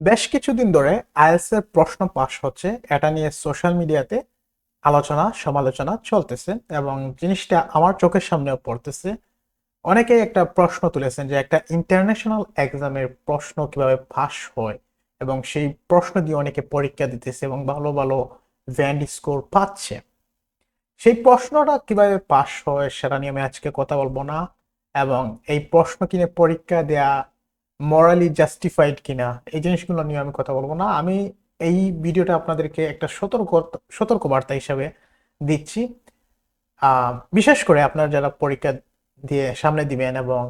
বেশ কিছুদিন ধরে আইএলটিএস এর প্রশ্ন পাস হচ্ছে। এটা নিয়ে সোশ্যাল মিডিয়াতে আলোচনা, সমালোচনা চলতেছে এবং জিনিসটা আমার চোখের সামনেও পড়তেছে। অনেকেই একটা প্রশ্ন তুলেছেন যে একটা ইন্টারন্যাশনাল এক্সামের প্রশ্ন কীভাবে পাস হয় এবং সেই প্রশ্ন দিয়ে অনেকে পরীক্ষা দিতেছে এবং ভালো ভালো ব্যান্ড স্কোর পাচ্ছে। সেই প্রশ্নটা কীভাবে পাস হয় সেটা নিয়ে আমি আজকে কথা বলব না এবং এই প্রশ্ন কিনে পরীক্ষা দেয়া মরালি জাস্টিফাইড কিনা, এই জিনিসগুলো নিয়ে আমি কথা বলব না। আমি এই ভিডিওটা আপনাদেরকে একটা সতর্ক সতর্ক বার্তা হিসাবে দিচ্ছি। বিশেষ করে আপনারা যারা পরীক্ষা দিয়ে সামনে দিবেন এবং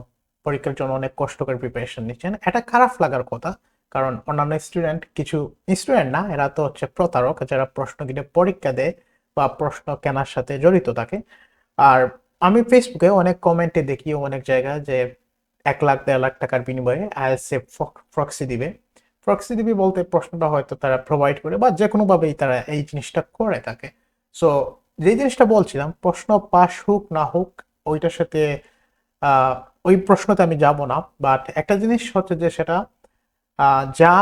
পরীক্ষার জন্য অনেক কষ্ট করে প্রিপারেশন নিচ্ছেন, এটা খারাপ লাগার কথা। কারণ অন্যান্য স্টুডেন্ট কিছু স্টুডেন্ট না, এরা তো হচ্ছে প্রতারক, যারা প্রশ্ন কিনে পরীক্ষা দেয় বা প্রশ্ন কেনার সাথে জড়িত থাকে। আর আমি ফেসবুকে অনেক কমেন্টে দেখি অনেক জায়গায় যে এক লাখ, দেড় লাখ টাকার বিনিময়ে আইএলটিএস প্রক্সি দিবে। প্রক্সি দিবে বলতে প্রশ্নটা হয়তো তারা প্রোভাইড করে বা যে কোনোভাবেই তারা এই জিনিসটা করে থাকে। সো যে জিনিসটা বলছিলাম, প্রশ্ন পাস হোক না হোক, ওইটার সাথে ওই প্রশ্নতে আমি যাব না। বাট একটা জিনিস হচ্ছে যে সেটা যা,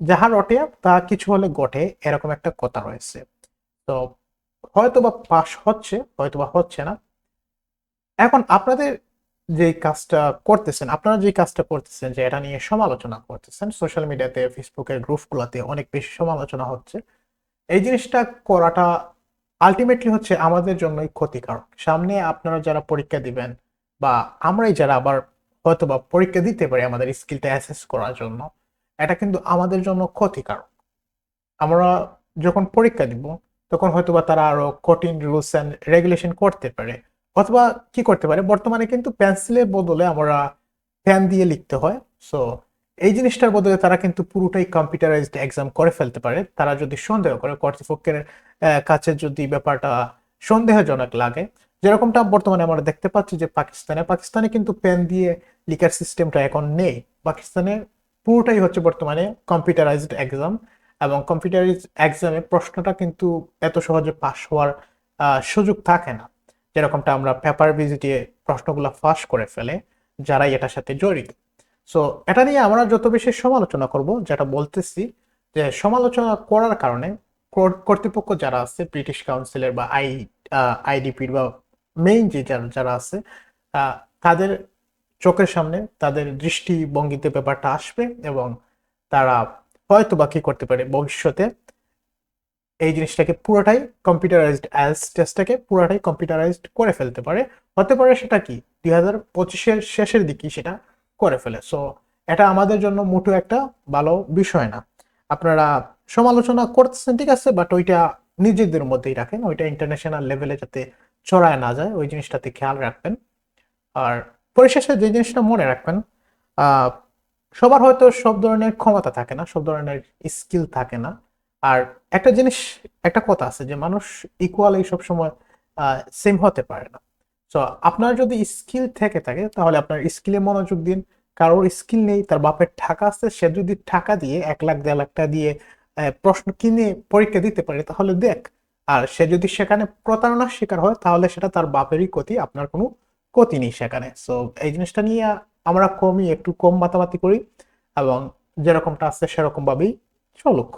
যাহা রটে, তা কিছু হলে ঘটে, এরকম একটা কথা রয়েছে। তো হয়তো বা পাস হচ্ছে হয়তো বা হচ্ছে না। এখন আপনাদের যে কাজটা করতেছেন, আপনারা যে কাজটা করতেছেন, যে এটা নিয়ে সমালোচনা করতেছেন সোশ্যাল মিডিয়াতে ফেসবুকের গ্রুপগুলোতে অনেক বেশি সমালোচনা হচ্ছে। এই জিনিসটা করাটা আলটিমেটলি হচ্ছে আমাদের জন্যই ক্ষতিকারক। সামনে আপনারা যারা পরীক্ষা দিবেন বা আমরাই যারা আবার হয়তো বা পরীক্ষা দিতে পারি আমাদের স্কিলটা অ্যাসেস করার জন্য, এটা কিন্তু আমাদের জন্য ক্ষতিকারক। আমরা যখন পরীক্ষা দিব, তখন হয়তো বা তারা আরও কঠিন রুলস অ্যান্ড রেগুলেশন করতে পারে। অথবা কি করতে পারে? বর্তমানে কিন্তু পেন্সিলের বদলে আমরা পেন দিয়ে লিখতে হয়। সো এই জিনিসটার বদলে তারা কিন্তু পুরোটাই কম্পিউটারাইজড এক্সাম করে ফেলতে পারে। তারা যদি সন্দেহ করে, কর্তৃপক্ষের কাছে যদি ব্যাপারটা সন্দেহজনক লাগে, যেরকমটা বর্তমানে আমরা দেখতে পাচ্ছি যে পাকিস্তানে পাকিস্তানে কিন্তু পেন দিয়ে লিখার সিস্টেমটা এখন নেই। পাকিস্তানে পুরোটাই হচ্ছে বর্তমানে কম্পিউটারাইজড এক্সাম এবং কম্পিউটারাইজড এক্সামে প্রশ্নটা কিন্তু এত সহজে পাশ হওয়ার সুযোগ থাকে না। যেরকমটা আমরা পেপার ভিজিটে প্রশ্নগুলো ফাঁস করে ফেলে, যারাই এটার সাথে জড়িত। সো এটা নিয়ে আমরা যত বেশি সমালোচনা করব, যেটা বলতেছি যে সমালোচনা করার কারণে কর্তৃপক্ষ যারা আছে ব্রিটিশ কাউন্সিলের বা আই আইডিপির বা মেইন যে যারা যারা আছে তাদের চোখের সামনে তাদের দৃষ্টিভঙ্গিতে ব্যাপারটা আসবে এবং তারা হয়তো বা কি করতে পারে, ভবিষ্যতে এই জিনিসটাকে পুরোটাই কম্পিউটারাইজড অ্যালস টেস্টটাকে পুরোটাই কম্পিউটারাইজড করে ফেলতে পারে। হতে পারে সেটা কি? দুই হাজার পঁচিশের শেষের দিকে সেটা করে ফেলে। সো এটা আমাদের জন্য মোটো একটা ভালো বিষয় না। আপনারা সমালোচনা করতেছেন, ঠিক আছে বাট ওইটা নিজেদের মধ্যেই রাখেন। ওইটা ইন্টারন্যাশনাল লেভেলে যাতে ছড়ায় না যায়, ওই জিনিসটাতে খেয়াল রাখবেন। আর পরিশেষে যে জিনিসটা মনে রাখবেন সবার হয়তো সব ধরনের ক্ষমতা থাকে না, সব ধরনের স্কিল থাকে না। আর একটা জিনিস, একটা কথা আছে যে মানুষ ইকুয়াল ইকুয়ালি সবসময় সেম হতে পারে না। তো আপনার যদি স্কিল থেকে থাকে, তাহলে আপনার স্কিলে মনোযোগ দিন। কারোর স্কিল নেই, তার বাপের টাকা আছে, সে যদি টাকা দিয়ে এক লাখ, দেড় লাখ টাকা দিয়ে প্রশ্ন কিনে পরীক্ষা দিতে পারে, তাহলে দেখ। আর সে যদি সেখানে প্রতারণার শিকার হয়, তাহলে সেটা তার বাপেরই ক্ষতি, আপনার কোনো ক্ষতি নেই সেখানে। সো এই জিনিসটা নিয়ে আমরা কমই, একটু কম মাতামাতি করি এবং যেরকমটা আছে সেরকম ভাবেই চলুক।